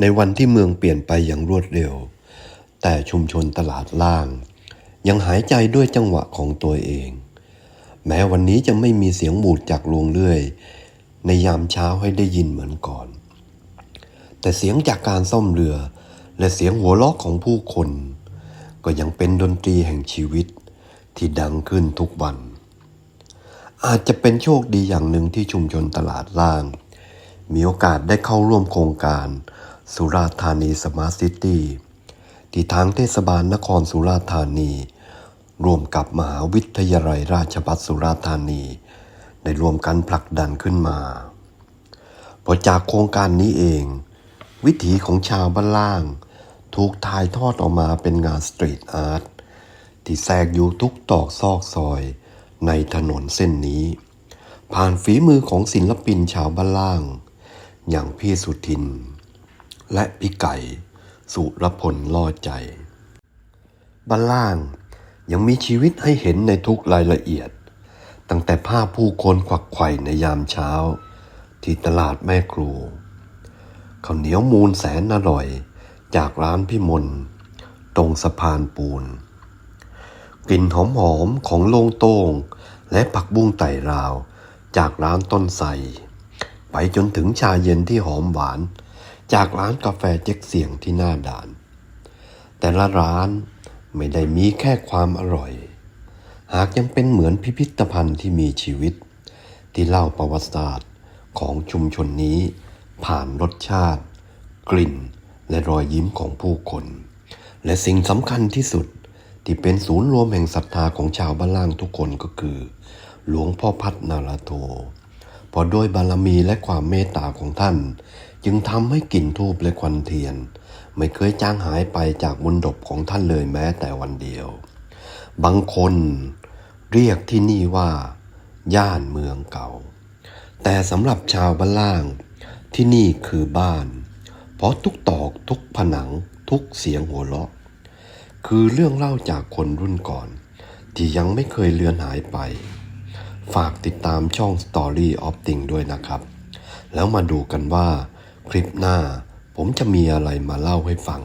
ในวันที่เมืองเปลี่ยนไปอย่างรวดเร็ว แต่ชุมชนตลาดล่าง ยังหายใจด้วยจังหวะของตัวเอง แม้วันนี้จะไม่มีเสียงบูดจากลวงเลื่อย ในยามเช้าให้ได้ยินเหมือนก่อน แต่เสียงจากการซ่อมเรือ และเสียงหัวเราะของผู้คน ก็ยังเป็นดนตรีแห่งชีวิตที่ดังขึ้นทุกวัน อาจจะเป็นโชคดีอย่างหนึ่งที่ชุมชนตลาดล่าง มีโอกาสได้เข้าร่วมโครงการ สุราษฎร์ธานีสมาร์ทซิตี้ที่ทางเทศบาลนครสุราษฎร์ธานี ร่วมกับมหาวิทยาลัยราชภัฏสุราษฎร์ธานี ได้รวมกันผลักดันขึ้นมาเพราะจากโครงการนี้เอง วิถีของชาวบ้านล่าง ถูกถ่ายทอดออกมาเป็นงานสตรีทอาร์ตที่แทรกอยู่ทุกตอกซอกซอยในถนนเส้นนี้ ผ่านฝีมือของศิลปินชาวบ้านล่าง อย่างพี่สุทิน และพี่ไก่ สุรพลล่อใจ บ้านล่างยังมีชีวิตให้เห็นในทุกรายละเอียด ตั้งแต่ภาพผู้คนขวักไข่ในยามเช้า ที่ตลาดแม่ครูข้าวเหนียวมูลแสนอร่อยจากร้านพี่มน ตรงสะพานปูน กลิ่นหอมๆของโลงโต้งและผักบุ้งไต่ราวจากร้านต้นไทรไปจนถึงชาเย็นที่หอมหวาน จากร้านกาแฟเจ๊กเสียงที่หน้าด่าน แต่ละร้านไม่ได้มีแค่ความอร่อย หากยังเป็นเหมือนพิพิธภัณฑ์ที่มีชีวิต ที่เล่าประวัติศาสตร์ของชุมชนนี้ ผ่านรสชาติ กลิ่น และรอยยิ้มของผู้คน และสิ่งสำคัญที่สุดที่เป็นศูนย์รวมแห่งศรัทธาของชาวบ้านล่างทุกคนก็คือ หลวงพ่อพัฒนาราโทเพราะด้วยบารมีและความเมตตาของท่าน จึงทำให้กลิ่นทูบและควันเทียน ไม่เคยจางหายไปจากมนดบของท่านเลยแม้แต่วันเดียว บางคนเรียกที่นี่ว่า ย่านเมืองเก่า แต่สำหรับชาวบ้านล่างที่นี่คือบ้าน เพราะทุกตอกทุกผนังทุกเสียงหัวเราะ คือเรื่องเล่าจากคนรุ่นก่อน ที่ยังไม่เคยเลือนหายไป ฝากติดตามช่อง Story of Thing ด้วยนะครับ แล้วมาดูกันว่า คลิปหน้าผมจะมีอะไรมาเล่าให้ฟัง